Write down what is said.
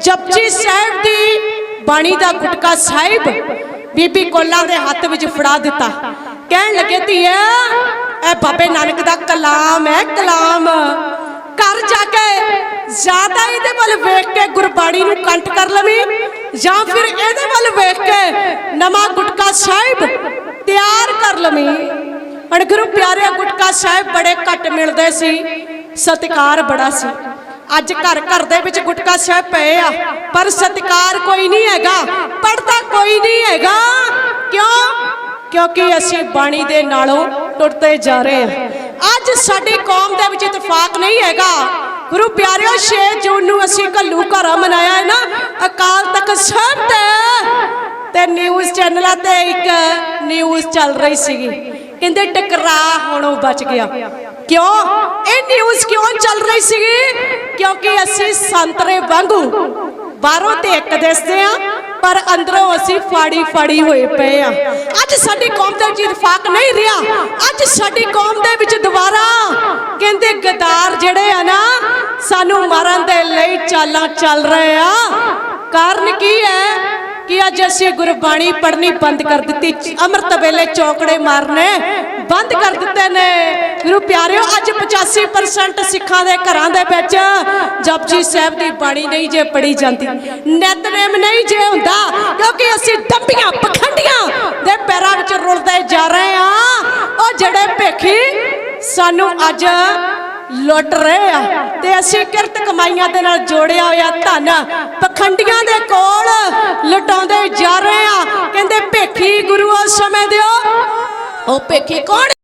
ਜਪਜੀ ਸਾਹਿਬ ਦੀ ਬਾਣੀ ਦਾ ਗੁਟਕਾ ਸਾਹਿਬ ਬੀਬੀ ਕੋਲਾ ਦੇ ਹੱਥ ਵਿੱਚ ਫੜਾ ਦਿੱਤਾ। ਕਹਿਣ ਲੱਗੇ, ਧੀਆ, ਇਹ ਬਾਬੇ ਨਾਨਕ ਦਾ ਕਲਾਮ ਹੈ, ਕਲਾਮ। ਘਰ ਜਾ ਕੇ ਜ਼ਿਆਦਾ ਇਹਦੇ ਵੱਲ ਵੇਖ ਕੇ ਗੁਰਬਾਣੀ ਨੂੰ ਕੰਠ ਕਰ ਲਵੀ ਜਾਂ ਫਿਰ ਇਹਦੇ ਵੱਲ ਵੇਖ ਕੇ ਨਵਾਂ ਗੁਟਕਾ ਸਾਹਿਬ ਤਿਆਰ ਕਰ ਲਵੀਂ। ਅਣਗੁਰੂ ਪਿਆਰਿਆ ਗੁਟਕਾ ਸਾਹਿਬ ਬੜੇ ਘੱਟ ਮਿਲਦੇ ਸੀ, ਸਤਿਕਾਰ ਬੜਾ ਸੀ। ਅੱਜ ਘਰ ਘਰ ਦੇ ਵਿੱਚ ਗੁਟਕਾ ਸਾਹਿਬ ਪਏ ਆ, ਪਰ ਸਤਿਕਾਰ ਕੋਈ ਨਹੀਂ ਹੈਗਾ ਪੜਦਾ ਕੋਈ ਨਹੀਂ ਹੈਗਾ। ਕਿਉਂ? ਕਿਉਂਕਿ ਅਸੀਂ ਬਾਣੀ ਦੇ ਨਾਲੋਂ ਟੁੱਟਦੇ ਜਾ ਰਹੇ ਹਾਂ। ਅੱਜ ਸਾਡੀ ਕੌਮ ਦੇ ਵਿੱਚ ਇਤਫਾਕ ਨਹੀਂ ਹੈਗਾ। ਗੁਰੂ ਪਿਆਰਿਓ 6 ਜੂਨ ਨੂੰ ਅਸੀਂ ਕੱਲੂ ਘਰਾ ਮਨਾਇਆ ਹੈ ਨਾ, ਅਕਾਲ ਤਖਤ ਸਾਹਿਬ ਤੇ ਤੇ ਨਿਊਜ਼ ਚੈਨਲਾਂ ਤੇ ਇੱਕ ਨਿਊਜ਼ ਚੱਲ ਰਹੀ ਸੀਗੀ। ਕਹਿੰਦੇ ਟਕਰਾ ਹੁਣ ਬਚ ਗਿਆ। ਕਿਉਂ? ਇਹ ਨਿਊਜ਼ ਕਿਉਂ ਚੱਲ ਰਹੀ ਸੀਗੀ? ਕਿਉਂਕਿ ਅਸੀਂ ਸੰਤਰੇ ਵਾਂਗੂ ਬਾਹਰੋਂ ਤੇ ਇੱਕ ਦਿਸਦੇ ਆ ਪਰ ਅੰਦਰੋਂ ਅਸੀਂ ਫਾੜੀ ਫਾੜੀ ਹੋਏ ਪਏ ਆ ਅੱਜ ਸਾਡੀ ਕੌਮ ਦੇ ਵਿੱਚ ਇਤਫਾਕ ਨਹੀਂ ਰਿਹਾ। ਅੱਜ ਸਾਡੀ ਕੌਮ ਦੇ ਵਿੱਚ ਦੁਬਾਰਾ ਕਹਿੰਦੇ ਗਦਾਰ ਜਿਹੜੇ ਆ ਨਾ, ਸਾਨੂੰ ਮਾਰਨ ਦੇ ਲਈ ਚਾਲਾਂ ਚੱਲ ਰਹੇ ਆ। ਕਾਰਨ ਕੀ ਹੈ? ਕਿ ਅੱਜ ਅਸੀਂ ਗੁਰਬਾਣੀ ਪੜ੍ਹਨੀ ਬੰਦ ਕਰ ਦਿੱਤੀ? ਅੰਮ੍ਰਿਤ ਵੇਲੇ ਚੌਕੜੇ ਮਾਰਨੇ ਬੰਦ ਕਰ ਦਿੱਤੇ ਨੇ। ਗੁਰੂ ਪਿਆਰਿਓ, ਅੱਜ 85% ਸਿੱਖਾਂ ਦੇ ਘਰਾਂ ਦੇ ਵਿੱਚ ਜਪਜੀ ਸਾਹਿਬ ਦੀ ਬਾਣੀ ਨਹੀਂ ਜੇ ਪੜੀ ਜਾਂਦੀ। ਨਿਤਨੇਮ ਨਹੀਂ ਜੇ ਹੁੰਦਾ, ਕਿਉਂਕਿ ਅਸੀਂ ਡੰਬੀਆਂ, ਪਖੰਡੀਆਂ ਦੇ ਪੈਰਾਂ ਵਿੱਚ ਰੁਲਦੇ ਜਾ ਰਹੇ ਆ ਉਹ ਜਿਹੜੇ ਭੇਖੀ ਸਾਨੂੰ ਅੱਜ ਲੁੱਟ ਰਹੇ ਆ, ਤੇ ਅਸੀਂ ਕਿਰਤ ਕਮਾਈਆਂ ਦੇ ਨਾਲ ਜੋੜਿਆ ਹੋਇਆ ਧਨ ਪਖੰਡੀਆਂ ਦੇ ਕੋਲ ਲੁਟਾਉਂਦੇ ਜਾ ਰਹੇ